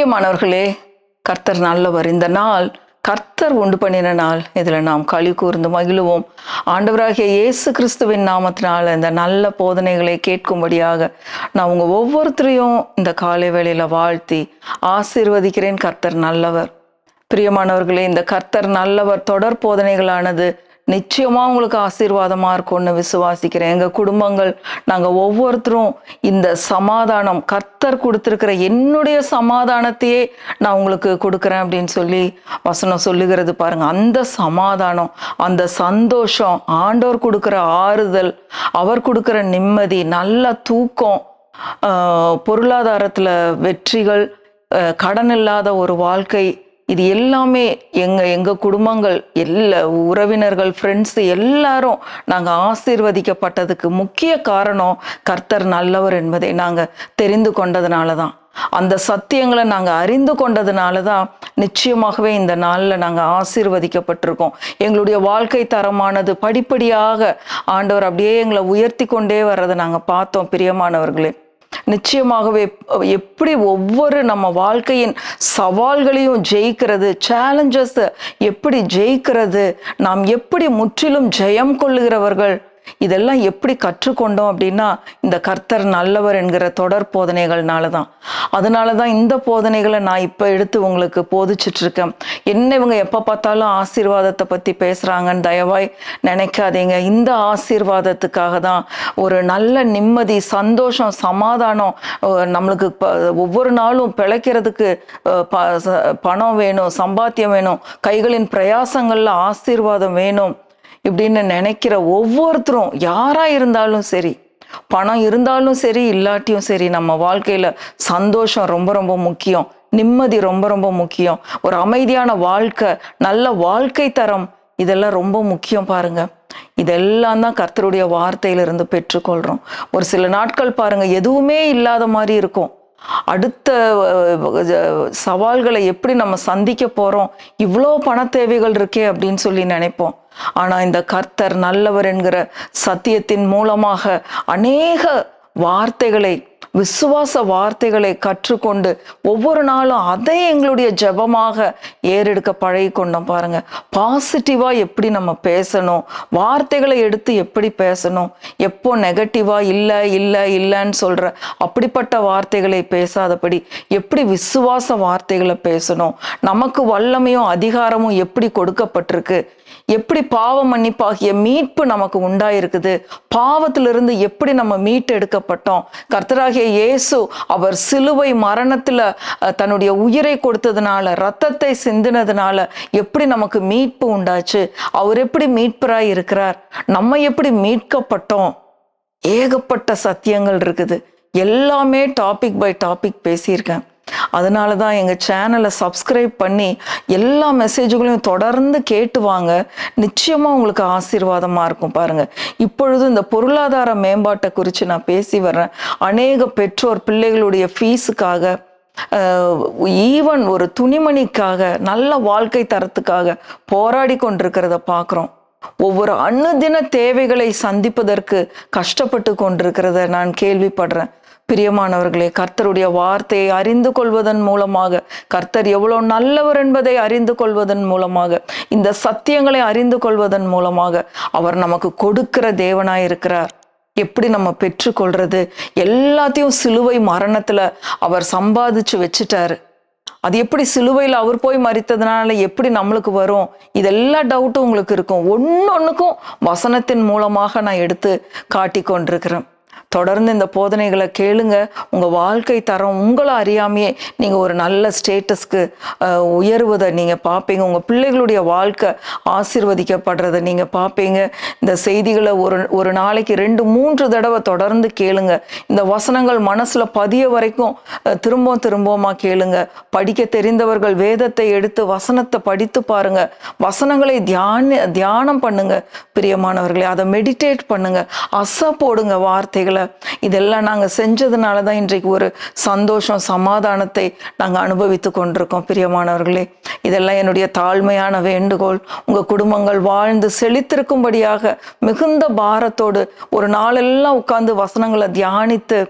பிரியமானவர்களே கர்த்தர் நல்லவர். இந்த நாள் கர்த்தர் உண்டு பண்ணின நாள். இதில் நாம் களி கூர்ந்து மகிழுவோம். ஆண்டவராகிய இயேசு கிறிஸ்துவின் நாமத்தினால் இந்த நல்ல போதனைகளை கேட்கும்படியாக நான் உங்கள் ஒவ்வொருத்தரையும் இந்த காலை வேளையில் வாழ்த்தி ஆசீர்வதிக்கிறேன் கர்த்தர் நல்லவர். பிரியமானவர்களே இந்த கர்த்தர் நல்லவர் தொடர் போதனைகளானது நிச்சயமாக உங்களுக்கு ஆசீர்வாதமாக இருக்கும்னு விசுவாசிக்கிறேன். எங்கள் குடும்பங்கள் நாங்கள் ஒவ்வொருத்தரும் இந்த சமாதானம் கர்த்தர் கொடுத்துருக்கிற என்னுடைய சமாதானத்தையே நான் உங்களுக்கு கொடுக்குறேன் அப்படின்னு சொல்லி வசனம் சொல்லுகிறது பாருங்கள் அந்த சமாதானம் அந்த சந்தோஷம் ஆண்டோர் கொடுக்குற ஆறுதல் அவர் கொடுக்குற நிம்மதி நல்ல தூக்கம் பொருளாதாரத்தில் வெற்றிகள் கடன் இல்லாத ஒரு வாழ்க்கை இது எல்லாமே எங்கள் எங்கள் குடும்பங்கள் எல்லா உறவினர்கள் ஃப்ரெண்ட்ஸ் எல்லாரும் நாங்கள் ஆசீர்வதிக்கப்பட்டதுக்கு முக்கிய காரணம் கர்த்தர் நல்லவர் என்பதை நாங்கள் தெரிந்து கொண்டதுனால தான் அந்த சத்தியங்களை நாங்கள் அறிந்து கொண்டதுனால தான் நிச்சயமாகவே இந்த நாளில் நாங்கள் ஆசீர்வதிக்கப்பட்டிருக்கோம். எங்களுடைய வாழ்க்கை தரமானது படிப்படியாக ஆண்டவர் அப்படியே எங்களை உயர்த்தி கொண்டே வர்றதை நாங்கள் பார்த்தோம் பிரியமானவர்களே. நிச்சயமாகவே எப்படி ஒவ்வொரு நம்ம வாழ்க்கையின் சவால்களையும் ஜெயிக்கிறது சேலஞ்சஸ் எப்படி ஜெயிக்கிறது நாம் எப்படி முற்றிலும் ஜெயம் கொள்ளுகிறவர்கள் இதெல்லாம் எப்படி கற்றுக்கொண்டோம் அப்படின்னா இந்த கர்த்தர் நல்லவர் என்கிற தொடர் போதனைகள்னால தான் அதனால தான் இந்த போதனைகளை நான் இப்போ எடுத்து உங்களுக்கு போதிச்சிட்டு இருக்கேன் என்ன இவங்க எப்போ பார்த்தாலும் ஆசீர்வாதத்தை பற்றி பேசுகிறாங்கன்னு தயவாய் நினைக்காதீங்க. இந்த ஆசீர்வாதத்துக்காக தான் ஒரு நல்ல நிம்மதி சந்தோஷம் சமாதானம் நம்மளுக்கு ஒவ்வொரு நாளும் பிழைக்கிறதுக்கு ப- பணம் வேணும் சம்பாத்தியம் வேணும் கைகளின் பிரயாசங்கள்ல ஆசீர்வாதம் வேணும். இப்படின்னு நினைக்கிற ஒவ்வொருத்தரும் யாராக இருந்தாலும் சரி பணம் இருந்தாலும் சரி இல்லாட்டியும் சரி நம்ம வாழ்க்கையில் சந்தோஷம் ரொம்ப ரொம்ப முக்கியம் நிம்மதி ரொம்ப ரொம்ப முக்கியம் ஒரு அமைதியான வாழ்க்கை நல்ல வாழ்க்கை தரம் இதெல்லாம் ரொம்ப முக்கியம் பாருங்க. இதெல்லாம் தான் கர்த்தருடைய வார்த்தையிலிருந்து பெற்றுக்கொள்கிறோம் ஒரு சில நாட்கள் பாருங்க எதுவுமே இல்லாத மாதிரி இருக்கும். அடுத்த சவால்களை எப்படி நம்ம சந்திக்க போறோம்? இவ்வளோ பண தேவைகள் இருக்கே அப்படின்னு சொல்லி நினைப்போம். ஆனா இந்த கர்த்தர் நல்லவர் என்கிற சத்தியத்தின் மூலமாக அநேக வார்த்தைகளை விசுவாச வார்த்தைகளை கற்றுக்கொண்டு ஒவ்வொரு நாளும் அதை எங்களுடைய ஜெபமாக ஏறெடுக்க பழகி கொண்டோம் பாருங்க. பாசிட்டிவா எப்படி நம்ம பேசணும்? வார்த்தைகளை எடுத்து எப்படி பேசணும்? எப்போ நெகட்டிவா இல்லை இல்லை இல்லைன்னு சொல்ற அப்படிப்பட்ட வார்த்தைகளை பேசாதபடி எப்படி விசுவாச வார்த்தைகளை பேசணும்? நமக்கு வல்லமையும் அதிகாரமும் எப்படி கொடுக்கப்பட்டிருக்கு? எப்படி பாவ மன்னிப்பாகிய மீட்பு நமக்கு உண்டாயிருக்குது? பாவத்திலிருந்து எப்படி நம்ம மீட்டு எடுக்கப்பட்டோம் கர்த்தராகிய இயேசு அவர் சிலுவை மரணத்தில் தன்னுடைய உயிரை கொடுத்ததுனால ரத்தத்தை சிந்தினதுனால எப்படி நமக்கு மீட்பு உண்டாச்சு? அவர் எப்படி மீட்பராய் இருக்கிறார்? நம்ம எப்படி மீட்கப்பட்டோம்? ஏகப்பட்ட சத்தியங்கள் இருக்குது. எல்லாமே டாபிக் பை டாபிக் பேசியிருக்கேன். அதனால தான் எங்கள் சேனலை சப்ஸ்கிரைப் பண்ணி எல்லா மெசேஜுகளையும் தொடர்ந்து கேட்டு வாங்க. நிச்சயமாக உங்களுக்கு ஆசீர்வாதமாக இருக்கும் பாருங்கள் இப்பொழுது இந்த பொருளாதார மேம்பாட்டை குறித்து நான் பேசி வர்றேன். அநேக பெற்றோர் பிள்ளைகளுடைய ஃபீஸுக்காக ஈவன் ஒரு துணிமணிக்காக நல்ல வாழ்க்கை தரத்துக்காக போராடி கொண்டிருக்கிறத பார்க்குறோம். ஒவ்வொரு அன்னதின தேவைகளை சந்திப்பதற்கு கஷ்டப்பட்டு கொண்டிருக்கிறத நான் கேள்விப்படுறேன். பிரியமானவர்களே கர்த்தருடைய வார்த்தையை அறிந்து கொள்வதன் மூலமாக கர்த்தர் எவ்வளோ நல்லவர் என்பதை அறிந்து கொள்வதன் மூலமாக இந்த சத்தியங்களை அறிந்து கொள்வதன் மூலமாக அவர் நமக்கு கொடுக்கிற தேவனாய் இருக்கிறார். எப்படி நம்ம பெற்றுக்கொள்றது? எல்லாத்தையும் சிலுவை மரணத்துல அவர் சம்பாதிச்சு வச்சுட்டாரு. அது எப்படி சிலுவையில் அவர் போய் மறித்ததுனால எப்படி நம்மளுக்கு வரும்? இதெல்லா டவுட்டும் உங்களுக்கு இருக்கும். ஒன்று ஒன்றுக்கும் வசனத்தின் மூலமாக நான் எடுத்து காட்டி கொண்டிருக்கிறேன் தொடர்ந்து இந்த போதனைகளை கேளுங்க. உங்கள் வாழ்க்கை தரம் உங்களை அறியாமையே நீங்கள் ஒரு நல்ல ஸ்டேட்டஸ்க்கு உயர்வதை நீங்கள் பார்ப்பீங்க. உங்கள் பிள்ளைகளுடைய வாழ்க்கை ஆசிர்வதிக்கப்படுறதை நீங்கள் பார்ப்பீங்க. இந்த செய்திகளை ஒரு ஒரு நாளைக்கு ரெண்டு மூன்று தடவை தொடர்ந்து கேளுங்க. இந்த வசனங்கள் மனசில் பதிய வரைக்கும் திரும்பவும் திரும்பவுமா கேளுங்க. படிக்க தெரிந்தவர்கள் வேதத்தை எடுத்து வசனத்தை படித்து பாருங்க. வசனங்களை தியான தியானம் பண்ணுங்க. பிரியமானவர்களே அதை மெடிடேட் பண்ணுங்க. அசை போடுங்க வார்த்தைகளை. இதெல்லாம் நாங்க செஞ்சதுனால தான் இன்றைக்கு ஒரு சந்தோஷம் சமாதானத்தை நாங்க அனுபவித்து கொண்டிருக்கோம் பிரியமானவர்களே. இதெல்லாம் என்னுடைய தாழ்மையான வேண்டுகோள். உங்க குடும்பங்கள் வாழ்ந்து செழித்திருக்கும்படியாக மிகுந்த பாரத்தோடு ஒரு நாளெல்லாம் உட்கார்ந்து வசனங்களை தியானித்து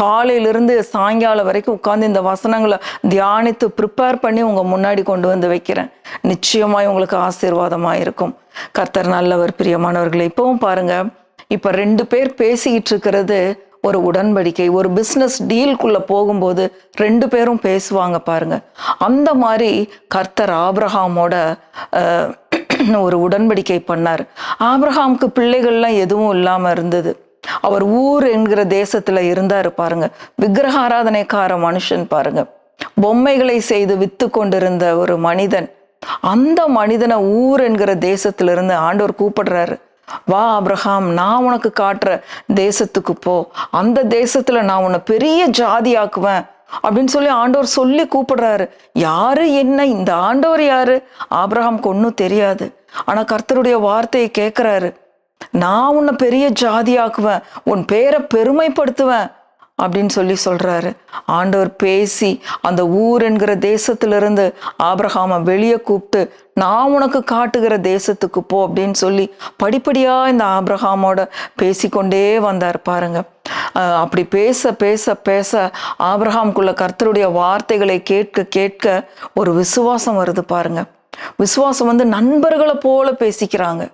காலையிலிருந்து சாயங்காலம் வரைக்கும் உட்கார்ந்து இந்த வசனங்களை தியானித்து ப்ரிப்பேர் பண்ணி உங்க முன்னாடி கொண்டு வந்து வைக்கிறேன். நிச்சயமாய் உங்களுக்கு ஆசீர்வாதமா இருக்கும் கர்த்தர் நல்லவர் பிரியமானவர்களை. இப்போவும் பாருங்க. இப்போ ரெண்டு பேர் பேசிக்கிட்டு இருக்கிறது ஒரு உடன்படிக்கை ஒரு பிஸ்னஸ் டீல்குள்ள போகும்போது ரெண்டு பேரும் பேசுவாங்க பாருங்க. அந்த மாதிரி கர்த்தர் ஆப்ரஹாமோட ஒரு உடன்படிக்கை பண்ணார். ஆப்ரஹாமுக்கு பிள்ளைகள்லாம் எதுவும் இல்லாம இருந்தது. அவர் ஊர் என்கிற தேசத்துல இருந்தாரு பாருங்க. விக்கிரக ஆராதனைக்கார மனுஷன் பாருங்க. பொம்மைகளை செய்து வித்து கொண்டிருந்த ஒரு மனிதன். அந்த மனிதனை ஊர் என்கிற தேசத்திலிருந்து ஆண்டவர் கூப்பிடுறாரு. வா அப்ரஹாம் நான் உனக்கு காட்டுற தேசத்துக்கு போ. அந்த தேசத்துல நான் உன்னை பெரிய ஜாதி ஆக்குவேன் அப்படின்னு சொல்லி ஆண்டவர் சொல்லி கூப்பிடுறாரு. யாரு என்ன? இந்த ஆண்டவர் யாரு? ஆபிரகாம்க்கு ஒன்றும் தெரியாது. ஆனா கர்த்தருடைய வார்த்தையை கேட்கிறாரு நான் உன்னை பெரிய ஜாதி ஆக்குவேன். உன் பேரை பெருமைப்படுத்துவேன். அப்படின்னு சொல்லி சொல்கிறாரு ஆண்டவர் பேசி அந்த ஊர் என்கிற தேசத்திலிருந்து ஆபிரகாமை வெளியே கூப்பிட்டு நான் உனக்கு காட்டுகிற தேசத்துக்கு போ அப்படின்னு சொல்லி படிப்படியாக இந்த ஆபிரகாமோட பேசிக்கொண்டே வந்தார் பாருங்க. அப்படி பேச பேச பேச ஆபிரகாம்குள்ள கர்த்தருடைய வார்த்தைகளை கேட்க கேட்க ஒரு விசுவாசம் வருது பாருங்க. விசுவாசம் வந்து நண்பர்களை போல பேசிக்கிறாங்க.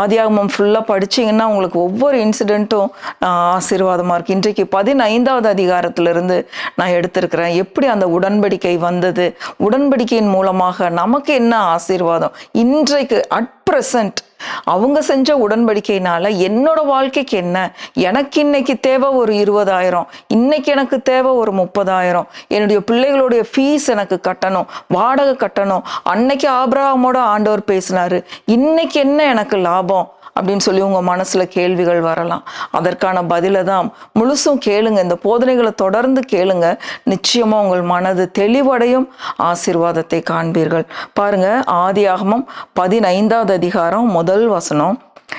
ஆதியாகமம் ஃபுல்லாக படிச்சீங்கன்னா உங்களுக்கு ஒவ்வொரு இன்சிடெண்ட்டும் ஆசீர்வாதமாக இருக்குது இன்றைக்கு பதினைந்தாவது அதிகாரத்திலிருந்து நான் எடுத்திருக்கிறேன். எப்படி அந்த உடன்படிக்கை வந்தது? உடன்படிக்கையின் மூலமாக நமக்கு என்ன ஆசீர்வாதம்? இன்றைக்கு அட் ப்ரெசன்ட் அவங்க செஞ்ச உடன்படிக்கையினால என்னோட வாழ்க்கைக்கு என்ன? எனக்கு இன்னைக்கு தேவை ஒரு இருபதாயிரம். இன்னைக்கு எனக்கு தேவை ஒரு முப்பதாயிரம். என்னுடைய பிள்ளைகளுடைய ஃபீஸ் எனக்கு கட்டணும். வாடகை கட்டணும். அன்னைக்கு ஆபிரகாமோட ஆண்டவர் பேசினாரு. இன்னைக்கு என்ன எனக்கு லாபம்? அப்படின்னு சொல்லி உங்கள் மனசில் கேள்விகள் வரலாம். அதற்கான பதிலை தான் முழுசும் கேளுங்க. இந்த போதனைகளை தொடர்ந்து கேளுங்க. நிச்சயமாக உங்கள் மனது தெளிவடையும். ஆசீர்வாதத்தை காண்பீர்கள். பாருங்க ஆதியாகமம் பதினைந்தாவது அதிகாரம் முதல் வசனம்.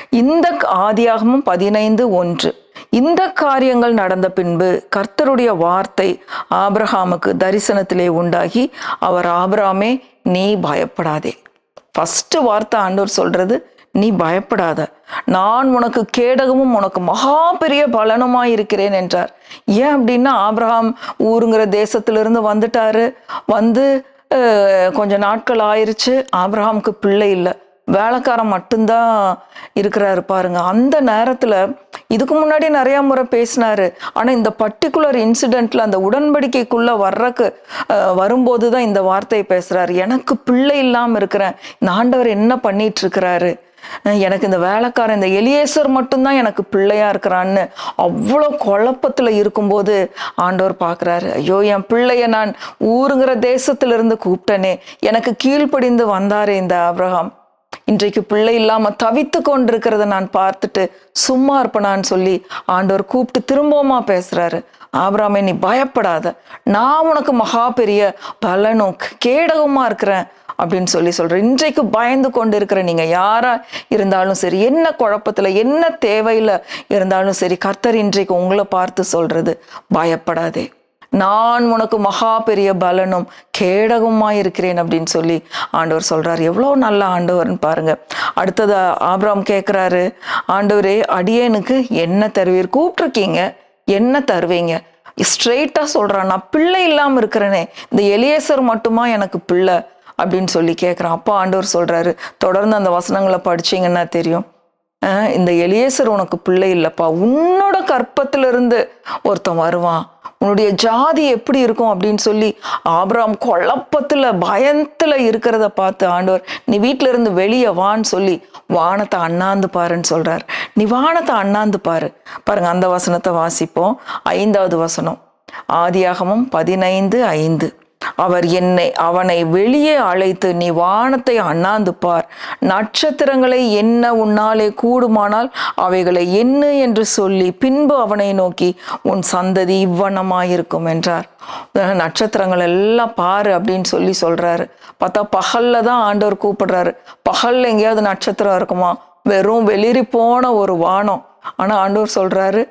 இந்த ஆதியாகமும் பதினைந்து ஒன்று. இந்த காரியங்கள் நடந்த பின்பு கர்த்தருடைய வார்த்தை ஆபிரஹாமுக்கு தரிசனத்திலே உண்டாகி அவர் ஆபிராமே நீ பயப்படாதே. ஃபஸ்ட்டு வார்த்தை ஆண்டவர் சொல்கிறது நீ பயப்படாத. நான் உனக்கு கேடகமும் உனக்கு மகா பெரிய பலனுமாய் இருக்கிறேன் என்றார். ஏன் அப்படின்னா ஆப்ரஹாம் ஊருங்கிற தேசத்திலிருந்து வந்துட்டாரு. வந்து கொஞ்ச நாட்கள் ஆயிருச்சு. ஆப்ரஹாமுக்கு பிள்ளை இல்லை. வேலைக்காரன் மட்டும்தான் இருக்கிறாரு பாருங்க. அந்த நேரத்தில் இதுக்கு முன்னாடி நிறையா முறை பேசினாரு. ஆனால் இந்த பர்டிகுலர் இன்சிடெண்ட்டில் அந்த உடன்படிக்கைக்குள்ளே வர்றக்கு வரும்போது தான் இந்த வார்த்தையை பேசுகிறாரு எனக்கு பிள்ளை இல்லாமல் இருக்கிறேன். இந்த ஆண்டவர் என்ன பண்ணிட்டு இருக்கிறாரு? எனக்கு இந்த வேலைக்காரன் இந்த எலியேசர் மட்டும்தான் எனக்கு பிள்ளையா இருக்கிறான்னு அவ்வளோ குழப்பத்துல இருக்கும்போது ஆண்டவர் பார்க்குறாரு ஐயோ என் பிள்ளைய நான் ஊருங்கிற தேசத்திலிருந்து கூப்பிட்டனே எனக்கு கீழ்ப்படிந்து வந்தாரே இந்த ஆபிரகாம். இன்றைக்கு பிள்ளை இல்லாம தவித்து கொண்டிருக்கிறத நான் பார்த்துட்டு சும்மா இருப்பனான்னு சொல்லி ஆண்டவர் கூப்பிட்டு திரும்பவுமா பேசுறாரு. ஆபிராமே நீ பயப்படாத. நான் உனக்கு மகா பெரிய பலனும் கேடகமா இருக்கிறேன். அப்படின்னு சொல்லி சொல்கிறேன் இன்றைக்கு பயந்து கொண்டு இருக்கிற நீங்கள் யாராக இருந்தாலும் சரி என்ன குழப்பத்தில் என்ன தேவையில இருந்தாலும் சரி கர்த்தர் இன்றைக்கு உங்களை பார்த்து சொல்கிறது பயப்படாதே. நான் உனக்கு மகா பெரிய பலனும் கேடகமாக இருக்கிறேன் அப்படின்னு சொல்லி ஆண்டவர் சொல்கிறார் எவ்வளோ நல்ல ஆண்டவர்னு பாருங்கள் அடுத்தது ஆப்ராம் கேட்குறாரு ஆண்டவரே அடியேனுக்கு என்ன தருவீர்? கூப்பிட்டுருக்கீங்க. என்ன தருவீங்க? ஸ்ட்ரெயிட்டாக சொல்றான். நான் பிள்ளை இல்லாமல் இருக்கிறேனே. இந்த எலியேசர் மட்டுமா எனக்கு பிள்ளை? அப்படின்னு சொல்லி கேட்குறான் அப்பா ஆண்டவர் சொல்கிறாரு தொடர்ந்து அந்த வசனங்களை படிச்சீங்கன்னா தெரியும். இந்த எலியேசர் உனக்கு பிள்ளை இல்லைப்பா. உன்னோட கற்பத்திலிருந்து ஒருத்தன் வருவான். உன்னுடைய ஜாதி எப்படி இருக்கும் அப்படின்னு சொல்லி ஆபராம் குழப்பத்தில் பயத்தில் இருக்கிறத பார்த்து ஆண்டவர் நீ வீட்ல இருந்து வெளியே வான்னு சொல்லி வானத்தை அண்ணாந்து பாருன்னு சொல்கிறார் நீ வானத்தை அண்ணாந்து பாரு. பாருங்க அந்த வசனத்தை வாசிப்போம். ஐந்தாவது வசனம். ஆதியாகமும் பதினைந்து ஐந்து. அவர் என்னை அவனை வெளியே அழைத்து நீ வானத்தை அண்ணாந்து பார் நட்சத்திரங்களை என்ன உன்னாலே கூடுமானால் அவைகளை என்ன என்று சொல்லி பின்பு அவனை நோக்கி உன் சந்ததி இவ்வனமாயிருக்கும் என்றார். நட்சத்திரங்கள் எல்லாம் பாரு அப்படின்னு சொல்லி சொல்றாரு. பார்த்தா பகல்ல தான் ஆண்டவர் கூப்பிடுறாரு. பகல்ல எங்கேயாவது நட்சத்திரம் இருக்குமா? வெறும் வெளிரி போன ஒரு வானம். ஆனால் ஆண்டவர் சொல்றாரு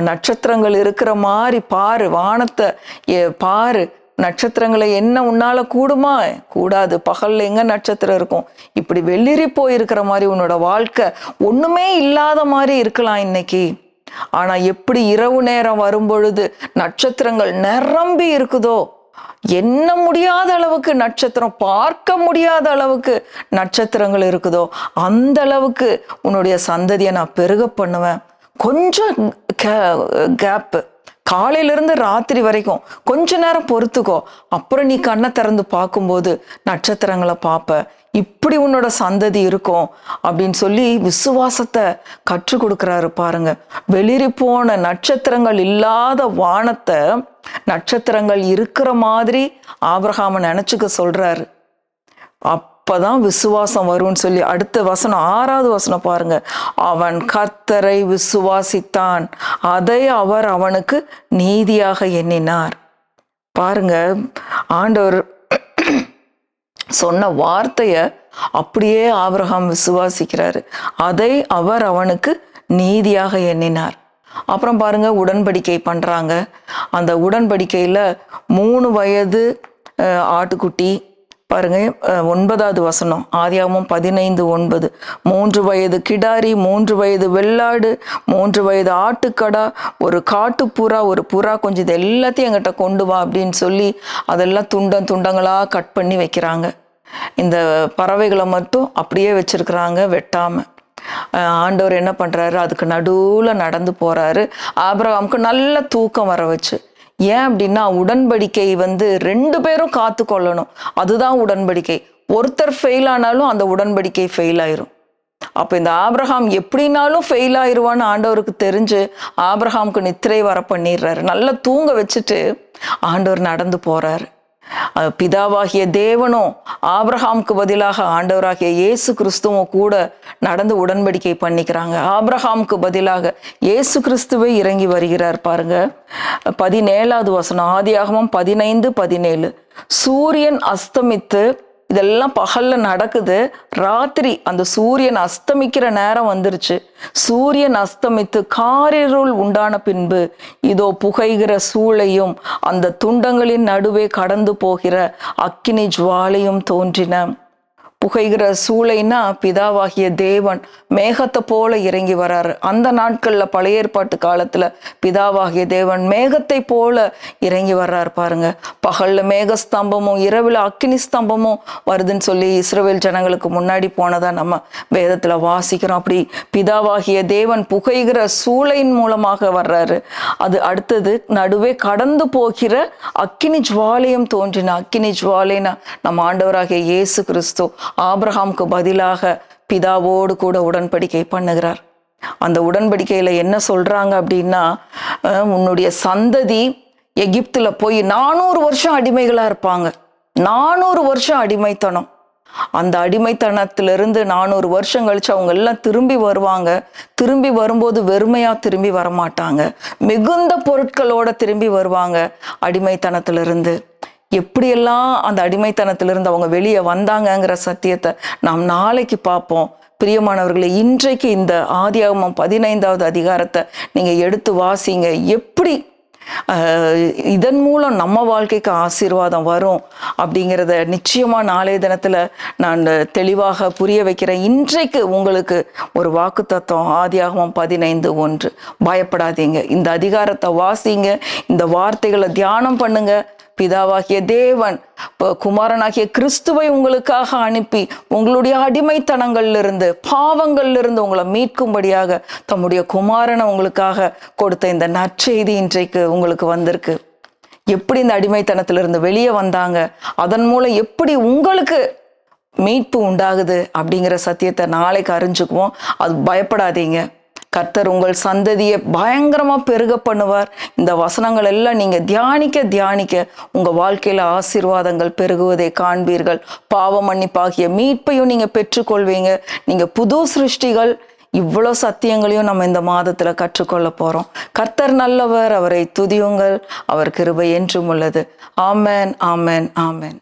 நட்சத்திரங்கள் இருக்கிற மாதிரி பாரு வானத்தை எ- பாரு. நட்சத்திரங்களை என்ன உன்னால கூடுமா? கூடாது. பகல்ல எங்க நட்சத்திரம் இருக்கும்? இப்படி வெளிரி போயிருக்கிற மாதிரி உன்னோட வாழ்க்கை ஒண்ணுமே இல்லாத மாதிரி இருக்கலாம் இன்னைக்கு. ஆனா எப்படி இரவு நேரம் வரும்பொழுது நட்சத்திரங்கள் நிரம்பி இருக்குதோ? என்ன முடியாத அளவுக்கு நட்சத்திரம் பார்க்க முடியாத அளவுக்கு நட்சத்திரங்கள் இருக்குதோ? அந்த அளவுக்கு உன்னுடைய சந்ததியை நான் பெருக பண்ணுவேன். கொஞ்சம் கேப்பு காலையிலிருந்து ராத்திரி வரைக்கும் கொஞ்ச நேரம் பொறுத்துக்கோ. அப்புறம் நீ கண்ணை திறந்து பார்க்கும்போது நட்சத்திரங்களை பார்ப்ப. இப்படி உன்னோட சந்ததி இருக்கும் அப்படின்னு சொல்லி விசுவாசத்தை கற்றுக் கொடுக்குறாரு பாருங்க. வெளிரி போன நட்சத்திரங்கள் இல்லாத வானத்தை நட்சத்திரங்கள் இருக்கிற மாதிரி ஆபிரகாம நினச்சிக்க சொல்றாரு. அப்பதான் விசுவாசம் வரும்னு சொல்லி அடுத்த வசனம் ஆறாவது வசனம் பாருங்க. அவன் கர்த்தரை விசுவாசித்தான். அதை அவர் அவனுக்கு நீதியாக எண்ணினார். பாருங்க ஆண்டவர் சொன்ன வார்த்தைய அப்படியே ஆபிரகாம் விசுவாசிக்கிறாரு. அதை அவர் அவனுக்கு நீதியாக எண்ணினார். அப்புறம் பாருங்க உடன்படிக்கை பண்றாங்க. அந்த உடன்படிக்கையில மூணு வயது ஆட்டுக்குட்டி பாருங்க ஒன்பதாவது வசனம். ஆதியாகமம் பதினைந்து ஒன்பது. மூன்று வயது கிடாரி மூன்று வயது வெள்ளாடு மூன்று வயது ஆட்டுக்கடா ஒரு காட்டுப்புறா ஒரு புறா கொஞ்சம் இது எல்லாத்தையும் எங்கிட்ட கொண்டு வா அப்படின்னு சொல்லி அதெல்லாம் துண்டம் துண்டங்களாக கட் பண்ணி வைக்கிறாங்க. இந்த பறவைகளை மட்டும் அப்படியே வச்சிருக்கிறாங்க வெட்டாமல் ஆண்டவர் என்ன பண்ணுறாரு அதுக்கு நடுவில் நடந்து போறாரு. ஆபிரகாமுக்கு நல்ல தூக்கம் வர வச்சு. ஏன் அப்படின்னா உடன்படிக்கை வந்து ரெண்டு பேரும் காத்து கொள்ளணும் அதுதான் உடன்படிக்கை. ஒருத்தர் ஃபெயில் ஆனாலும் அந்த உடன்படிக்கை ஃபெயில் ஆயிரும். அப்ப இந்த ஆப்ரஹாம் எப்படினாலும் ஃபெயில் ஆயிருவான்னு ஆண்டவருக்கு தெரிஞ்சு ஆப்ரஹாம்க்கு நித்திரை வர பண்ணிடுறாரு. நல்லா தூங்க வச்சுட்டு ஆண்டவர் நடந்து போறாரு. பிதாவாகிய தேவனும் ஆப்ரஹாம்க்கு பதிலாக ஆண்டவராகிய இயேசு கிறிஸ்துவும் கூட நடந்து உடன்படிக்கை பண்ணிக்கிறாங்க. ஆப்ரஹாம்க்கு பதிலாக இயேசு கிறிஸ்துவே இறங்கி வருகிறார் பாருங்க. பதினேழாவது வசனம் ஆதியாகமும் பதினைந்து பதினேழு. சூரியன் அஸ்தமித்து இதெல்லாம் பகல்ல நடக்குது. ராத்திரி அந்த சூரியன் அஸ்தமிக்கிற நேரம் வந்துருச்சு. சூரியன் அஸ்தமித்து காரிருள் உண்டான பின்பு இதோ புகைகிற சூளையும் அந்த துண்டங்களின் நடுவே கடந்து போகிற அக்கினி ஜுவாலையும் தோன்றின. புகைகிற சூளைனா பிதாவாகிய தேவன் மேகத்தை போல இறங்கி வராரு. அந்த நாட்கள்ல பழைய ஏற்பாட்டு காலத்துல பிதாவாகிய தேவன் மேகத்தை போல இறங்கி வர்றாரு பாருங்க. பகல்ல மேகஸ்தம்பமும் இரவுல அக்கினி ஸ்தம்பமும் வருதுன்னு சொல்லி இஸ்ரவேல் ஜனங்களுக்கு முன்னாடி போனதா நம்ம வேதத்துல வாசிக்கிறோம். அப்படி பிதாவாகிய தேவன் புகைகிற சூளையின் மூலமாக வர்றாரு. அது அடுத்தது நடுவே கடந்து போகிற அக்கினி ஜுவாலயம் தோன்றின. அக்கினி ஜுவாலைனா நம்ம ஆண்டவராகிய இயேசு கிறிஸ்து. ஆப்ரஹாம்க்கு பதிலாக பிதாவோடு கூட உடன்படிக்கை பண்ணுகிறார். அந்த உடன்படிக்கையில் என்ன சொல்கிறாங்க அப்படின்னா உன்னுடைய சந்ததி எகிப்தில் போய் நானூறு வருஷம் அடிமைகளாக இருப்பாங்க. நானூறு வருஷம் அடிமைத்தனம். அந்த அடிமைத்தனத்திலிருந்து நானூறு வருஷம் கழிச்சு அவங்க எல்லாம் திரும்பி வருவாங்க. திரும்பி வரும்போது வெறுமையாக திரும்பி வரமாட்டாங்க. மிகுந்த பொருட்களோட திரும்பி வருவாங்க அடிமைத்தனத்திலிருந்து. எப்படியெல்லாம் அந்த அடிமைத்தனத்திலிருந்து அவங்க வெளியே வந்தாங்கங்கிற சத்தியத்தை நாம் நாளைக்கு பார்ப்போம். பிரியமானவர்களே இன்றைக்கு இந்த ஆதியாகமம் பதினைந்தாவது அதிகாரத்தை நீங்கள் எடுத்து வாசிங்க. எப்படி இதன் மூலம் நம்ம வாழ்க்கைக்கு ஆசீர்வாதம் வரும் அப்படிங்கிறத நிச்சயமாக நாளைய தினத்தில் நான் தெளிவாக புரிய வைக்கிறேன். இன்றைக்கு உங்களுக்கு ஒரு வாக்கு தத்துவம் ஆதியாகமம் பதினைந்து ஒன்று. பயப்படாதீங்க. இந்த அதிகாரத்தை வாசிங்க. இந்த வார்த்தைகளை தியானம் பண்ணுங்கள் பிதாவாகிய தேவன் குமாரனாகிய கிறிஸ்துவை உங்களுக்காக அனுப்பி உங்களுடைய அடிமைத்தனங்கள்ல இருந்து உங்களை மீட்கும்படியாக தம்முடைய குமாரனை உங்களுக்காக கொடுத்த இந்த நற்செய்தி இன்றைக்கு உங்களுக்கு வந்திருக்கு. எப்படி இந்த அடிமைத்தனத்திலிருந்து வெளியே வந்தாங்க அதன் மூலம் எப்படி உங்களுக்கு மீட்பு உண்டாகுது அப்படிங்கிற சத்தியத்தை நாளைக்கு அறிஞ்சுக்குவோம். அது பயப்படாதீங்க. கர்த்தர் உங்கள் சந்ததியை பயங்கரமாக பெருக பண்ணுவார். இந்த வசனங்கள் எல்லாம் நீங்கள் தியானிக்க தியானிக்க உங்கள் வாழ்க்கையில் ஆசீர்வாதங்கள் பெருகுவதை காண்பீர்கள். பாவ மன்னிப்பாகிய மீட்பையும் நீங்கள் பெற்றுக்கொள்வீங்க. நீங்கள் புது சிருஷ்டிகள் இவ்வளோ சத்தியங்களையும் நம்ம இந்த மாதத்தில் கற்றுக்கொள்ள போகிறோம் கர்த்தர் நல்லவர் அவரை துதியுங்கள். அவர் கிருபை என்றும் உள்ளது. ஆமேன் ஆமேன் ஆமென்.